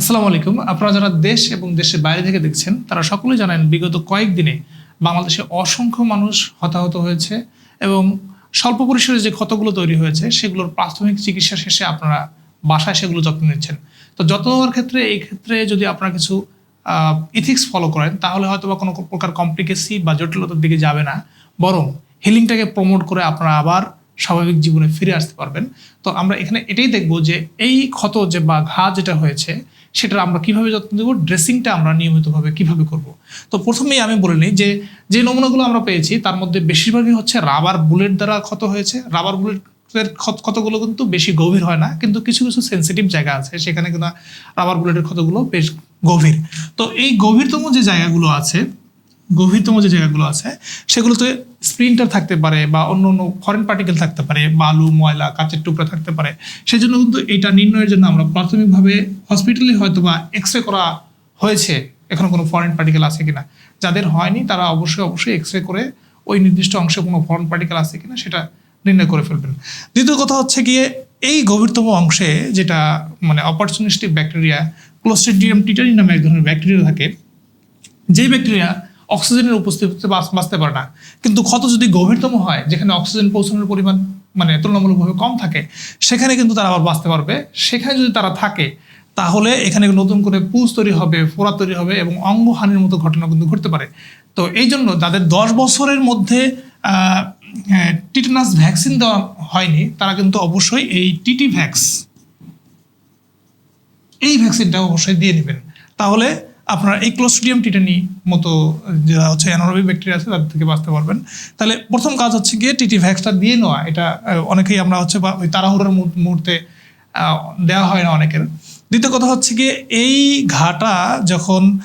আসসালামু আলাইকুম। আপনারা যারা দেশ এবং দেশের বাইরে থেকে দেখছেন, তারা সকলেই জানেন বিগত কয়েকদিনে বাংলাদেশে অসংখ্য মানুষ হতাহত হয়েছে এবং স্বল্প পরিসরে যে ক্ষতগুলো তৈরি হয়েছে, সেগুলোর প্রাথমিক চিকিৎসা শেষে আপনারা বাসায় সেগুলো যত্ন নিচ্ছেন। তো নেওয়ার ক্ষেত্রে, এই ক্ষেত্রে যদি আপনারা কিছু ইথিক্স ফলো করেন, তাহলে হয়তো বা কোনো প্রকার কমপ্লিকেসি বা জটিলতার দিকে যাবে না। বরং হিলিংটাকে প্রমোট করে আপনারা আবার স্বাভাবিক জীবনে ফিরে আসতে পারবেন। তো আমরা এখানে এটাই দেখব যে এই ক্ষত যে বা ঘা যেটা হয়েছে সেটা আমরা কীভাবে যত্ন দেবো ড্রেসিংটা আমরা নিয়মিতভাবে কীভাবে করব। তো প্রথমেই আমি বলে নিই যে যে নমুনাগুলো আমরা পেয়েছি, তার মধ্যে বেশিরভাগই হচ্ছে রাবার বুলেট দ্বারা ক্ষত হয়েছে। রাবার ক্ষত, ক্ষতগুলো কিন্তু বেশি গভীর হয় না, কিন্তু কিছু কিছু সেন্সিটিভ জায়গা আছে, সেখানে কিন্তু রাবার বুলেটের ক্ষতগুলো বেশ গভীর। তো এই গভীরতম যে জায়গাগুলো আছে গভীরতম যে জায়গাগুলো আছে, সেগুলোতে স্প্রিন্টার থাকতে পারে বা অন্য অন্য ফরেন পার্টিকেল থাকতে পারে, বালু, ময়লা, কাঁচের টুকরা থাকতে পারে। সেই জন্য কিন্তু এটা নির্ণয়ের জন্য আমরা প্রাথমিকভাবে হসপিটালে হয়তো বা এক্স রে করা হয়েছে, এখনও কোনো ফরেন পার্টিকেল আছে কিনা। যাদের হয়নি, তারা অবশ্যই অবশ্যই এক্স রে করে ওই নির্দিষ্ট অংশে কোনো ফরেন পার্টিকেল আছে কিনা সেটা নির্ণয় করে ফেলবেন। দ্বিতীয় কথা হচ্ছে গিয়ে এই গভীরতম অংশে যেটা মানে অপরচুনিস্টিক ব্যাকটেরিয়া ক্লোস্ট্রিডিয়াম টিটানি নামে এক ধরনের ব্যাকটেরিয়া থাকে যে ব্যাকটেরিয়া অক্সিজেনের উপস্থিতিতে বাঁচতে পারে না। কিন্তু ক্ষত যদি গভীরতম হয়, যেখানে অক্সিজেন পৌঁছানোর পরিমাণ মানে তুলনামূলকভাবে কম থাকে, সেখানে কিন্তু তারা আবার বাঁচতে পারবে। সেখানে যদি তারা থাকে, তাহলে এখানে নতুন করে পুজ তৈরি হবে, ফোড়া তৈরি হবে এবং অঙ্গহানির মতো ঘটনা কিন্তু ঘটতে পারে। তো এই জন্য যাদের দশ বছরের মধ্যে টিটেনাস ভ্যাকসিন দেওয়া হয়নি, তারা কিন্তু অবশ্যই এই টিটি ভ্যাক্স এই ভ্যাকসিনটা অবশ্যই দিয়ে নেবেন। তাহলে আপনার এই ক্লোস্ট্রিডিয়াম টিটানি মতো, যারা হচ্ছে অ্যানারোবিক ব্যাকটেরিয়া আছে, তাদের থেকে বাঁচতে পারবেন। তাহলে প্রথম কাজ হচ্ছে গিয়ে টিটি ভ্যাক্সটা দিয়ে নেওয়া। এটা অনেকেই আমরা হচ্ছে বা, ওই তাড়াহুড়োর মুহূর্ত- মুহূর্তে দেওয়া হয় না অনেকের। দ্বিতীয় কথা হচ্ছে গিয়ে এই ঘাটা যখন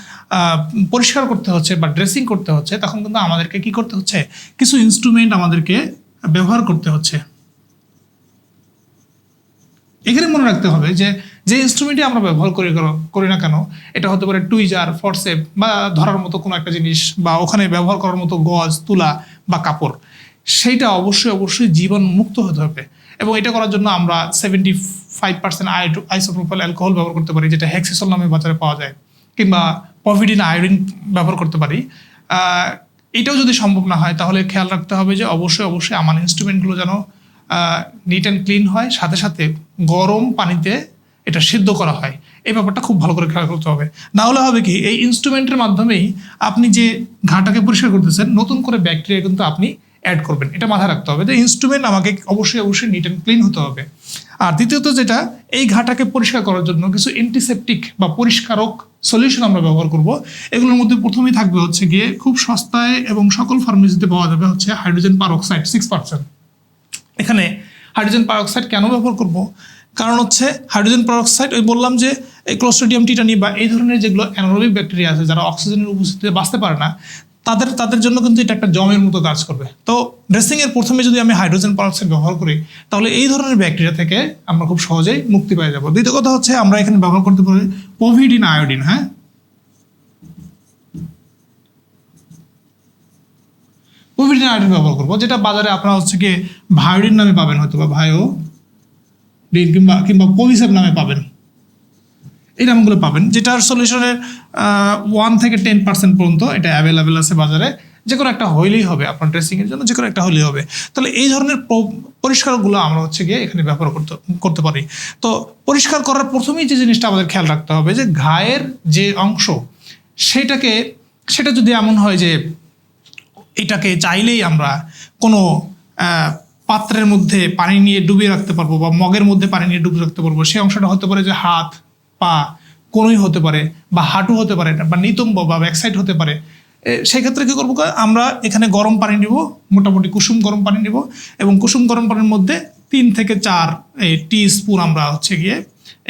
পরিষ্কার করতে হচ্ছে বা ড্রেসিং করতে হচ্ছে, তখন কিন্তু আমাদেরকে কি করতে হচ্ছে? কিছু ইনস্ট্রুমেন্ট আমাদেরকে ব্যবহার করতে হচ্ছে। এখানে মনে রাখতে হবে যে যে ইনস্ট্রুমেন্টই আমরা ব্যবহার করি করি না কেন, এটা হতে পারে টুইজার ফরসেপ বা ধরার মতো কোনো একটা জিনিস বা ওখানে ব্যবহার করার মতো গজ, তুলা বা কাপড়। সেইটা অবশ্যই অবশ্যই জীবন মুক্ত হতে হবে। এবং এটা করার জন্য আমরা seventy five percent isopropyl alcohol ব্যবহার করতে পারি, যেটা হেক্সিসল নামে বাজারে পাওয়া যায়, কিংবা পভিডিন আয়োডিন ব্যবহার করতে পারি। এটাও যদি সম্ভব না হয়, তাহলে খেয়াল রাখতে হবে যে, অবশ্যই অবশ্যই, আমার ইনস্ট্রুমেন্টগুলো যেন নিট অ্যান্ড ক্লিন হয়। সাথে সাথে গরম পানিতে এটা সিদ্ধ করা হয়। এই ব্যাপারটা খুব ভালো করে খেয়াল করতে হবে। না হলে হবে কি, এই ইনস্ট্রুমেন্টের মাধ্যমেই আপনি যে ঘাটাকে পরিষ্কার করতেছেন, নতুন করে ব্যাকটেরিয়া কিন্তু আপনি অ্যাড করবেন। এটা মাথায় রাখতে হবে যে ইনস্ট্রুমেন্ট আমাকে অবশ্যই অবশ্যই নিট অ্যান্ড ক্লিন হতে হবে। আর দ্বিতীয়ত যেটা, এই ঘাটাকে পরিষ্কার করার জন্য কিছু অ্যান্টিসেপটিক বা পরিষ্কারক সলিউশন আমরা ব্যবহার করব। এগুলোর মধ্যে প্রথমেই থাকবে হচ্ছে গিয়ে খুব সস্তায় এবং সকল ফার্মেসিতে পাওয়া যাবে হচ্ছে হাইড্রোজেন পারঅক্সাইড সিক্স পার্সেন্ট এখানে হাইড্রোজেন পারঅক্সাইড কেন ব্যবহার করব? কারণ হচ্ছে হাইড্রোজেন পারঅক্সাইড ওই বললাম যে, এই ক্লোস্ট্রিডিয়াম টিটানি বা এই ধরনের যেগুলো অ্যানারোবিক ব্যাকটেরিয়া আছে, যারা অক্সিজেনের উপস্থিতিতে বাঁচতে পারে না, তাদের তাদের জন্য কিন্তু এটা একটা জমের মতো কাজ করবে। তো ড্রেসিংয়ের প্রথমে যদি আমি হাইড্রোজেন পারঅক্সাইড ব্যবহার করি, তাহলে এই ধরনের ব্যাকটেরিয়া থেকে আমরা খুব সহজেই মুক্তি পেয়ে যাব। দ্বিতীয় কথা হচ্ছে আমরা এখানে ব্যবহার করতে পারি পোভিডিন আয়োডিন হ্যাঁ? কোভিডিন আয়োডিন ব্যবহার করব, যেটা বাজারে আপনারা হচ্ছে কি ভায়োডিন নামে পাবেন হয়তো বা, ভায়ো ডিন কিংবা কিংবা কোভিসেপ নামে পাবেন। এই নামগুলো পাবেন, যেটার সলিউশনের ওয়ান থেকে টেন পার্সেন্ট পর্যন্ত এটা অ্যাভেলেবেল আছে বাজারে। যে কোনো একটা হইলেই হবে, আপনার ড্রেসিংয়ের জন্য যে কোনো একটা হলেই হবে। তাহলে এই ধরনের পরিষ্কারগুলো আমরা হচ্ছে গিয়ে এখানে ব্যবহার করতে করতে পারি। তো পরিষ্কার করার প্রথমেই যে জিনিসটা আমাদের খেয়াল রাখতে হবে, যে ঘায়ের যে অংশ, সেটাকে, সেটা যদি এমন হয় যে এটাকে চাইলেই আমরা কোনো পাত্রের মধ্যে পানি নিয়ে ডুবিয়ে রাখতে পারব বা মগের মধ্যে পানি নিয়ে ডুবিয়ে রাখতে পারব। সেই অংশটা হতে পারে যে হাত, পা কোনোই হতে পারে বা হাঁটু হতে পারে বা নিতম্ব বা ব্যাকসাইড হতে পারে। সেই ক্ষেত্রে কী করব আমরা এখানে গরম পানি নিব, মোটামুটি কুসুম গরম পানি নিব এবং কুসুম গরম পানির মধ্যে তিন থেকে চার এই টি স্পুন আমরা হচ্ছে গিয়ে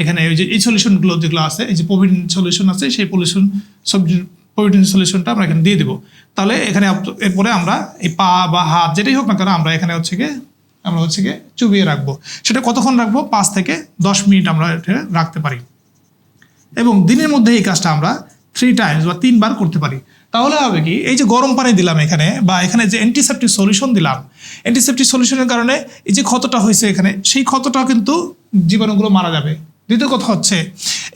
এখানে ওই যে এই সলিউশনগুলো যেগুলো আছে, এই যে প্রোভিডিন সলিউশন আছে, সেই পলিউশন সবজির প্রোভিডিন সলিউশনটা আমরা এখানে দিয়ে দেবো। তাহলে এখানে এরপরে আমরা এই পা বা হাত যেটাই হোক না কেন আমরা এখানে হচ্ছে গিয়ে, আমরা হচ্ছে গিয়ে চুবিয়ে রাখব। সেটা কতক্ষণ রাখব? পাঁচ থেকে দশ মিনিট আমরা এটা রাখতে পারি। এবং দিনের মধ্যে এই কাজটা আমরা থ্রি টাইমস বা তিনবার করতে পারি। তাহলে হবে কি, এই যে গরম পানি দিলাম এখানে বা এখানে যে অ্যান্টিসেপ্টিক সলিউশন দিলাম অ্যান্টিসেপ্টিক সলিউশনের কারণে এই যে ক্ষতটা হয়েছে এখানে, সেই ক্ষতটা কিন্তু জীবাণুগুলো মারা যাবে। দ্বিতীয় কথা হচ্ছে,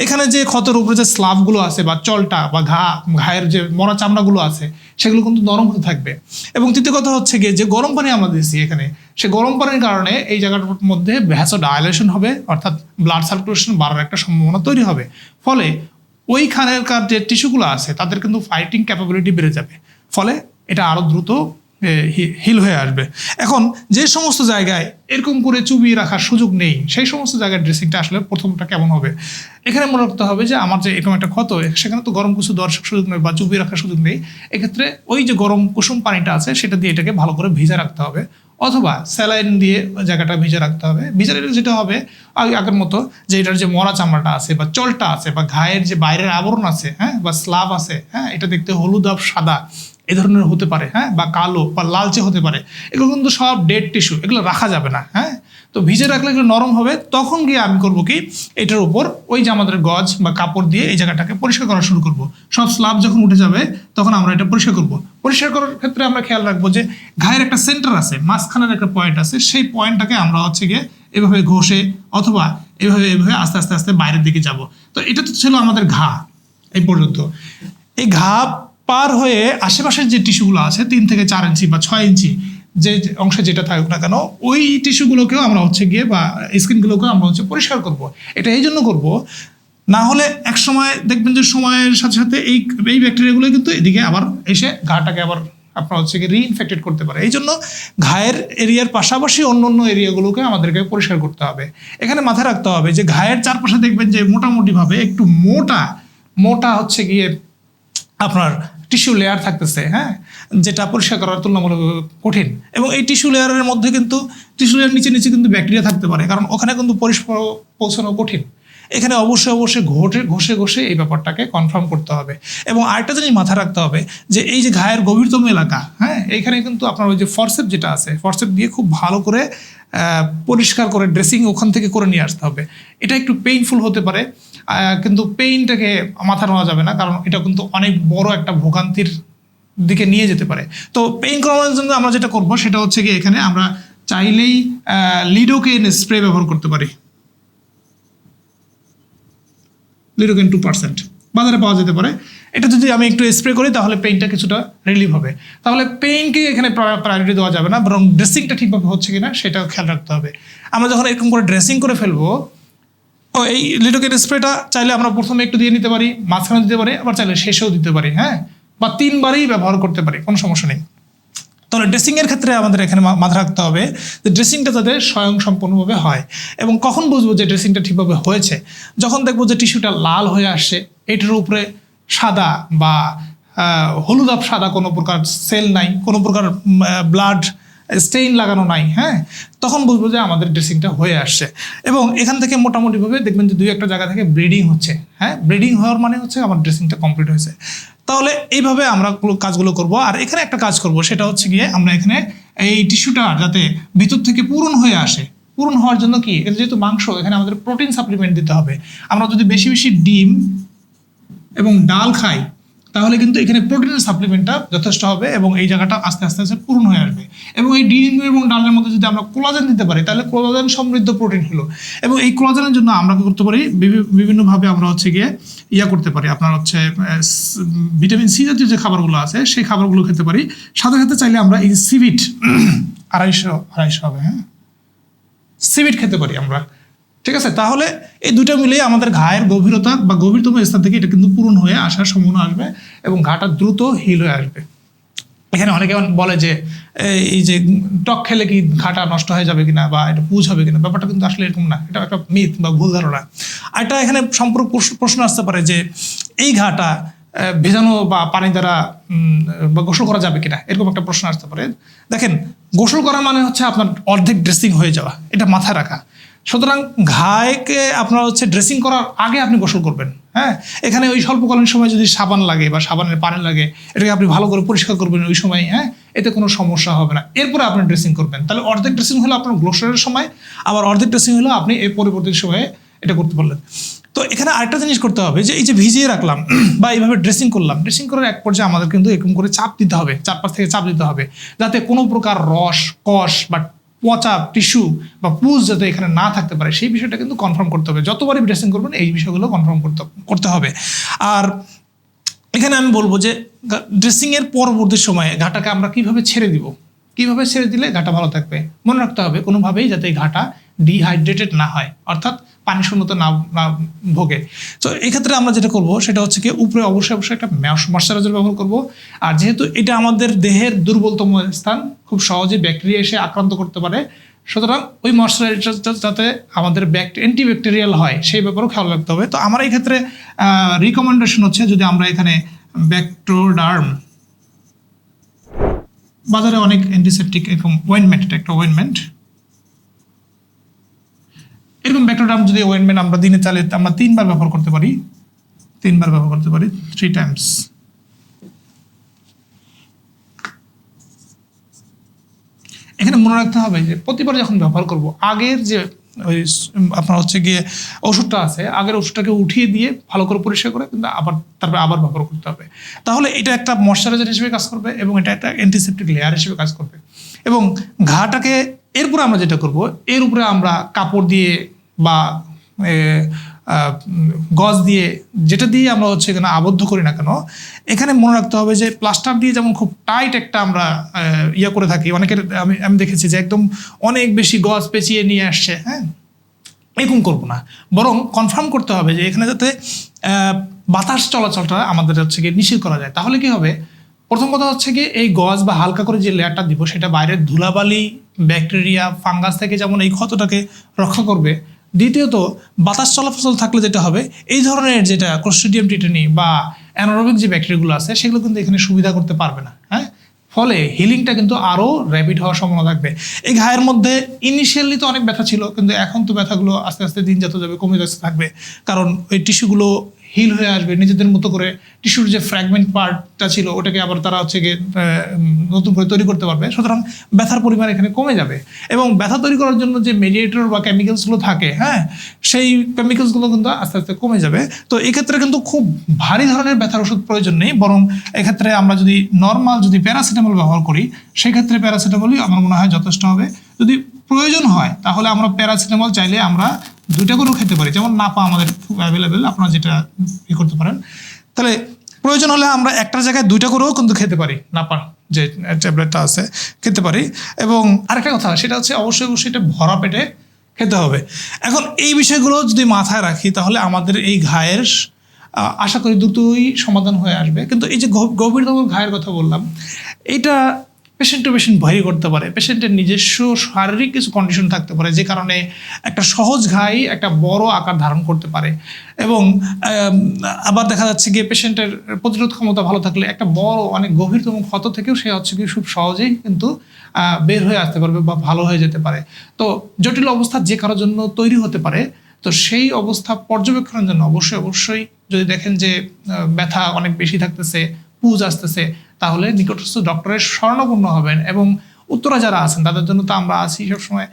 এখানে যে ক্ষতের উপরে যে স্লাবগুলো আছে বা চলটা বা ঘা, ঘায়ের যে মরা চামড়াগুলো আছে, সেগুলো কিন্তু নরম হতে থাকবে। এবং তৃতীয় কথা হচ্ছে গিয়ে যে গরম পানি আমরা দিচ্ছি এখানে, সে গরম পানির কারণে এই জায়গাটার মধ্যে ভ্যাসো ডায়ালেশন হবে, অর্থাৎ ব্লাড সার্কুলেশন বাড়ার একটা সম্ভাবনা তৈরি হবে। ফলে ওইখানেরকার যে টিস্যুগুলো আছে, তাদের কিন্তু ফাইটিং ক্যাপাবিলিটি বেড়ে যাবে। ফলে এটা আরও দ্রুত হিল হয়ে আসবে। এখন যে সমস্ত জায়গায় এরকম করে চুবিয়ে রাখার সুযোগ নেই, সেই সমস্ত জায়গায় ড্রেসিংটা আসলে প্রথমটা কেমন হবে? এখানে মনে রাখতে হবে যে, আমার যে এরকম একটা ক্ষত, সেখানে তো গরম কিছু দর্শক সুযোগ নেই বা চুবিয়ে রাখার সুযোগ নেই। এক্ষেত্রে ওই যে গরম কুসুম পানিটা আছে, সেটা দিয়ে এটাকে ভালো করে ভিজে রাখতে হবে। অথবা স্যালাইন দিয়ে জায়গাটা ভিজে রাখতে হবে। ভিজে যেটা হবে, আগে আগের মতো যে এটার যে মরা চামড়াটা আছে বা চলটা আছে বা ঘায়ের যে বাইরের আবরণ আছে হ্যাঁ বা স্লাব আছে হ্যাঁ এটা দেখতে হলুদ সাদা। এ ধরনের হতে পারে হ্যাঁ? বা কালো বা লালচে হতে পারে। এগুলো কিন্তু সব ডেড টিস্যু এগুলো রাখা যাবে না হ্যাঁ? তো ভিজে রাখলে এগুলো নরম হবে। তখন গিয়ে আমি করব কি? এটার উপর ওই যে আমাদের গজ বা কাপড় দিয়ে এই জায়গাটাকে পরিষ্কার করা শুরু করব। সব স্লাব যখন উঠে যাবে, তখন আমরা এটা পরিষ্কার করব। পরিষ্কার করার ক্ষেত্রে আমরা খেয়াল রাখব যে, ঘায়ের একটা সেন্টার আছে, মাঝখানের একটা পয়েন্ট আছে। সেই পয়েন্টটাকে আমরা হচ্ছে গিয়ে এভাবে ঘষে অথবা এভাবে এভাবে আস্তে আস্তে আস্তে বাইরের দিকে যাব। তো এটা তো ছিল আমাদের ঘা, এই পর্যন্ত। এই ঘা পার হয়ে আশেপাশের যে টিস্যুগুলো আছে, তিন থেকে চার ইঞ্চি বা ছয় ইঞ্চি যে অংশে যেটা থাকুক না কেন, ওই টিস্যুগুলোকেও আমরা হচ্ছে গিয়ে বা স্কিনগুলোকেও আমরা হচ্ছে পরিষ্কার করব। এটা এই জন্য করব, না হলে এক সময় দেখবেন যে সময়ের সাথে সাথে এই এই ব্যাকটেরিয়াগুলো কিন্তু এদিকে আবার এসে ঘাটাকে আবার আপনার হচ্ছে কি রিইনফেক্টেড করতে পারে। এই জন্য ঘায়ের এরিয়ার পাশাপাশি অন্য অন্য এরিয়াগুলোকে আমাদেরকে পরিষ্কার করতে হবে। এখানে মাথায় রাখতে হবে যে ঘায়ের চারপাশে দেখবেন যে মোটামুটিভাবে একটু মোটা মোটা হচ্ছে গিয়ে আপনার টিস্যু লেয়ার থাকতেছে হ্যাঁ? যেটা পরিষ্কার করার তুলনামূলক কঠিন। এবং এই টিস্যু লেয়ারের মধ্যে কিন্তু টিস্যু লেয়ার নিচে নিচে কিন্তু ব্যাকটেরিয়া থাকতে পারে, কারণ ওখানে কিন্তু পরিষ্কার পৌঁছানো কঠিন। এখানে অবশ্যই অবশ্যই ঘটে, ঘষে ঘষে এই ব্যাপারটাকে কনফার্ম করতে হবে। এবং আরেকটা জিনিস মাথায় রাখতে হবে যে, এই যে ঘায়ের গভীরতম এলাকা হ্যাঁ? এইখানে কিন্তু আপনার ওই যে ফরসেপ যেটা আছে ফরসেপ দিয়ে খুব ভালো করে পরিষ্কার করে ড্রেসিং ওখান থেকে করে নিয়ে আসতে হবে। এটা একটু পেইনফুল হতে পারে কিন্তু পেইনটাকে মাথা নেওয়া যাবে না, কারণ এটা কিন্তু অনেক বড় একটা ভোগান্তির দিকে নিয়ে যেতে পারে। তো পেইন কমানোর জন্য আমরা যেটা করব, সেটা হচ্ছে কি এখানে আমরা চাইলেই লিডোকেন স্প্রে ব্যবহার করতে পারি। লিডোকেন টু পার্সেন্ট বাজারে পাওয়া যেতে পারে। এটা যদি আমি একটু স্প্রে করি, তাহলে পেইনটা কিছুটা রিলিভ হবে। তাহলে পেইনকে এখানে প্রায়োরিটি দেওয়া যাবে না, বরং ড্রেসিংটা ঠিকভাবে হচ্ছে কিনা, সেটাও খেয়াল রাখতে হবে। আমরা যখন এরকম করে ড্রেসিং করে ফেলব ও এই লিটোকেট স্প্রেটা চাইলে আমরা প্রথমে একটু দিয়ে নিতে পারি মাঝখানে দিতে পারি আবার চাইলে শেষেও দিতে পারি হ্যাঁ? বা তিনবারই ব্যবহার করতে পারি কোনো সমস্যা নেই। তাহলে ড্রেসিংয়ের ক্ষেত্রে আমাদের এখানে মাথায় রাখতে হবে যে ড্রেসিংটা যাতে স্বয়ং সম্পূর্ণভাবে হয় এবং কখন বুঝব যে ড্রেসিংটা ঠিকভাবে হয়েছে? যখন দেখব যে টিস্যুটা লাল হয়ে আসছে এটার উপরে সাদা বা আহ, হলুদাভ সাদা কোনো প্রকার সেল নাই কোনো প্রকার ব্লাড স্টেইন লাগানো নাই হ্যাঁ? তখন বুঝব যে আমাদের ড্রেসিংটা হয়ে আসছে। এবং এখান থেকে মোটামুটিভাবে দেখবেন যে দুই একটা জায়গা থেকে ব্রিডিং হচ্ছে হ্যাঁ? ব্রিডিং হওয়ার মানে হচ্ছে আমার ড্রেসিংটা কমপ্লিট হয়েছে। তাহলে এইভাবে আমরা কাজগুলো করব। আর এখানে একটা কাজ করব, সেটা হচ্ছে গিয়ে আমরা এখানে এই টিস্যুটা যাতে ভিতর থেকে পূরণ হয়ে আসে। পূরণ হওয়ার জন্য কি? এটা যেহেতু মাংস, এখানে আমাদের প্রোটিন সাপ্লিমেন্ট দিতে হবে। আমরা যদি বেশি বেশি ডিম এবং ডাল খাই তাহলে কিন্তু এখানে প্রোটিনের সাপ্লিমেন্টটা যথেষ্ট হবে এবং এই জায়গাটা আস্তে আস্তে আস্তে পূরণ হয়ে আসবে। এবং এই ডিম এবং ডালের মধ্যে যদি আমরা কোলাজেন দিতে পারি, তাহলে কোলাজেন সমৃদ্ধ প্রোটিন হলো। এবং এই কোলাজেনের জন্য আমরা কি করতে পারি? বিভি- বিভিন্নভাবে আমরা হচ্ছে গিয়ে ইয়া করতে পারি। আপনার হচ্ছে ভিটামিন সি জাতীয় যে খাবারগুলো আছে, সেই খাবারগুলো খেতে পারি। সাথে সাথে চাইলে আমরা এই সিভিট আড়াইশো আড়াইশো হবে হ্যাঁ? সিভিট খেতে পারি আমরা। ঠিক আছে? তাহলে এই দুটো মিলিয়ে আমাদের ঘায়ের গভীরতা বা গভীরতম স্থান থেকে এটা কিন্তু পূরণ হয়ে আসার সম্ভাবনা আসবে এবং ঘাটা দ্রুত হিল হয়ে আসবে। এখানে অনেকে বলে যে, এই- যে টক খেলে কি ঘাটা নষ্ট হয়ে যাবে কিনা বা এটা পুজ হবে কিনা? ব্যাপারটা কিন্তু আসলে এরকম না। এটা একটা মিথ বা ভুল ধারণা। আর এটা এখানে সম্পর্ক প্রশ্ন- আসতে পারে যে, এই ঘাটা ভেজানো বা পানি দ্বারা বা গোসল করা যাবে কিনা? এরকম একটা প্রশ্ন আসতে পারে। দেখেন, গোসল করা মানে হচ্ছে আপনার অর্ধেক ড্রেসিং হয়ে যাওয়া। এটা মাথায় রাখা। সুতরাং ঘায়কে আপনার হচ্ছে ড্রেসিং করার আগে আপনি গোসল করবেন হ্যাঁ? এখানে ওই স্বল্পকালীন সময় যদি সাবান লাগে বা সাবানের পানি লাগে, এটাকে আপনি ভালো করে পরিষ্কার করবেন ওই সময় হ্যাঁ? এতে কোনো সমস্যা হবে না। এরপরে আপনি ড্রেসিং করবেন। তাহলে অর্ধেক ড্রেসিং হলো আপনার গ্লোসারের সময়, আবার অর্ধেক ড্রেসিং হলো আপনি এই পরবর্তী সময়ে এটা করতে পারলেন। তো এখানে আরেকটা জিনিস করতে হবে যে, এই যে ভিজিয়ে রাখলাম বা এইভাবে ড্রেসিং করলাম ড্রেসিং করার এক পর্যায়ে আমাদের কিন্তু এরকম করে চাপ দিতে হবে, চারপাশ থেকে চাপ দিতে হবে। যাতে কোনো প্রকার রস, কষ বা পচা টিস্যু বা পুজ যাতে এখানে না থাকতে পারে, সেই বিষয়টা কিন্তু কনফার্ম করতে হবে। যতবারই ড্রেসিং করবেন, এই বিষয়গুলো কনফার্ম করতে করতে হবে। আর এখানে আমি বলব যে ড্রেসিংয়ের পরবর্তী সময়ে ঘাটাকে আমরা কীভাবে ছেড়ে দিব? কীভাবে ছেড়ে দিলে ঘাটা ভালো থাকবে? মনে রাখতে হবে, কোনোভাবেই যাতে ঘাটা ডিহাইড্রেটেড না হয়, অর্থাৎ পানি শূন্যতা না না ভোগে। তো এক্ষেত্রে আমরা যেটা করব, সেটা হচ্ছে কি উপরে অবশ্যই অবশ্যই একটা ময়শ্চারাইজার ব্যবহার করব। আর যেহেতু এটা আমাদের দেহের দুর্বলতম স্থান, খুব সহজে ব্যাকটেরিয়া এসে আক্রান্ত করতে পারে। সুতরাং ওই ময়শ্চারাইজার যাতে আমাদের অ্যান্টিব্যাকটেরিয়াল হয়, সেই ব্যাপারেও খেয়াল রাখতে হবে। তো আমার এই ক্ষেত্রে রিকমেন্ডেশন হচ্ছে যদি আমরা এখানে ব্যাকটোডার্ম, বাজারে অনেক অ্যান্টিসেপটিক এরকম ওয়েনমেন্ট এটা একটা ওয়েনমেন্ট এরকম ব্যাকটোডার্ম যদি ওয়েনমেন্ট আমরা দিনে চালে আমরা তিনবার ব্যবহার করতে পারি, তিনবার ব্যবহার করতে পারি থ্রি টাইমস এখানে মনে রাখতে হবে যে প্রতিবার যখন ব্যবহার করব, আগের যে ওই আপনার হচ্ছে গিয়ে ওষুধটা আছে, আগের ওষুধটাকে উঠিয়ে দিয়ে ভালো করে পরিষ্কার করে কিন্তু আবার তারপরে আবার ব্যবহার করতে হবে। তাহলে এটা একটা ময়শ্চারাইজার হিসেবে কাজ করবে এবং এটা একটা অ্যান্টিসেপ্টিক লেয়ার হিসেবে কাজ করবে। এবং ঘাটাকে এরপরে আমরা যেটা করব, এর উপরে আমরা কাপড় দিয়ে বা গজ দিয়ে যেটা দিয়ে আমরা হচ্ছে এখানে আবদ্ধ করি না কেন, এখানে মনে রাখতে হবে যে প্লাস্টার দিয়ে যেমন খুব টাইট একটা আমরা ইয়ে করে থাকি, অনেকের আমি আমি দেখেছি যে একদম অনেক বেশি গজ পেঁচিয়ে নিয়ে আসছে হ্যাঁ? এরকম করব না, বরং কনফার্ম করতে হবে যে এখানে যাতে বাতাস চলাচলটা আমাদের হচ্ছে গিয়ে নিষেধ করা যায়, তাহলে কি হবে? প্রথম কথা হচ্ছে কি এই গজ বা হালকা করে যে লেয়ারটা দিব, সেটা বাইরের ধুলাবালি ব্যাকটেরিয়া ফাঙ্গাস থেকে যেমন এই ক্ষতটাকে রক্ষা করবে। দ্বিতীয়ত, বাতাস চলাচল থাকলে যেটা হবে, এই ধরনের যেটা ক্লোস্ট্রিডিয়াম টিটেনি বা অ্যানারোবিক যে ব্যাকটেরিয়াগুলো আছে, সেগুলো কিন্তু এখানে সুবিধা করতে পারবে না হ্যাঁ? ফলে হিলিংটা কিন্তু আরও র্যাপিড হওয়ার সম্ভাবনা থাকবে। এই ঘায়ের মধ্যে ইনিশিয়ালি তো অনেক ব্যথা ছিল, কিন্তু এখন তো ব্যথাগুলো আস্তে আস্তে দিন যত যাবে, কমে যাচ্ছে, থাকবে। কারণ ওই টিস্যুগুলো হিল হয়ে আসবে, নিজেদের মতো করে টিস্যুর যে ফ্র্যাগমেন্ট পার্টটা ছিল, ওটাকে আবার তারা হচ্ছে গিয়ে নতুন করে তৈরি করতে পারবে। সুতরাং ব্যথার পরিমাণ এখানে কমে যাবে। এবং ব্যথা তৈরি করার জন্য যে মেডিয়েটর বা কেমিক্যালসগুলো থাকে হ্যাঁ সেই কেমিক্যালসগুলো কিন্তু আস্তে আস্তে কমে যাবে। তো এক্ষেত্রে কিন্তু খুব ভারী ধরনের ব্যথার ওষুধ প্রয়োজন নেই, বরং এক্ষেত্রে আমরা যদি নর্মাল যদি প্যারাসিটামল ব্যবহার করি, সেক্ষেত্রে প্যারাসিটামলই আমার মনে হয় যথেষ্ট হবে। যদি প্রয়োজন হয়, তাহলে আমরা প্যারাসিটামল চাইলে আমরা দুইটা করেও খেতে পারি। যেমন নাপা আমাদের অ্যাভেলেবেল আপনারা যেটা ই করতে পারেন। তাহলে প্রয়োজন হলে আমরা একটা জায়গায় দুইটা করেও কিন্তু খেতে পারি, নাপা যে ট্যাবলেটটা আছে, খেতে পারি। এবং আরেকটা কথা, সেটা হচ্ছে অবশ্যই অবশ্যই এটা ভরা পেটে খেতে হবে। এখন এই বিষয়গুলো যদি মাথায় রাখি, তাহলে আমাদের এই ঘায়ের আশা করি দ্রুতই সমাধান হয়ে আসবে। কিন্তু এই যে গভ- গভীরতম ঘায়ের কথা বললাম এটা পেশেন্ট টু পেশেন্ট ভয় করতে পারে। পেশেন্টের নিজস্ব শারীরিক কিছু কন্ডিশন থাকতে পারে, যে কারণে একটা সহজ ঘাই, একটা বড় আকার ধারণ করতে পারে। এবং আবার দেখা যাচ্ছে গিয়ে পেশেন্টের প্রতিরোধ ক্ষমতা ভালো থাকলে একটা বড়, অনেক গভীরতম ক্ষত থেকেও সে হচ্ছে কি খুব সহজেই কিন্তু বের হয়ে আসতে পারবে বা ভালো হয়ে যেতে পারে। তো জটিল অবস্থা যে কারোর জন্য তৈরি হতে পারে, তো সেই অবস্থা পর্যবেক্ষণের জন্য অবশ্যই অবশ্যই যদি দেখেন যে ব্যথা অনেক বেশি থাকতেছে পুজ আসতেছে, তাহলে নিকটস্থ ডক্টরের স্বর্ণপূর্ণ হবেন এবং উত্তরা যারা আছেন, তাদের জন্য তো আমরা আছি সবসময়।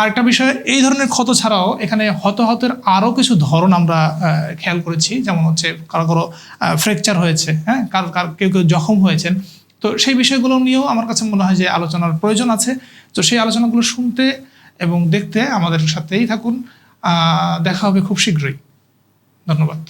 আরেকটা বিষয়, এই ধরনের ক্ষত ছাড়াও এখানে হতাহতের আরও কিছু ধরন আমরা খেয়াল করেছি, যেমন হচ্ছে কারও কারও ফ্র্যাকচার হয়েছে হ্যাঁ? কারও কারও, কেউ কেউ জখম হয়েছেন। তো সেই বিষয়গুলো নিয়েও আমার কাছে মনে হয় যে আলোচনার প্রয়োজন আছে। তো সেই আলোচনাগুলো শুনতে এবং দেখতে আমাদের সাথেই থাকুন। দেখা হবে খুব শীঘ্রই। ধন্যবাদ।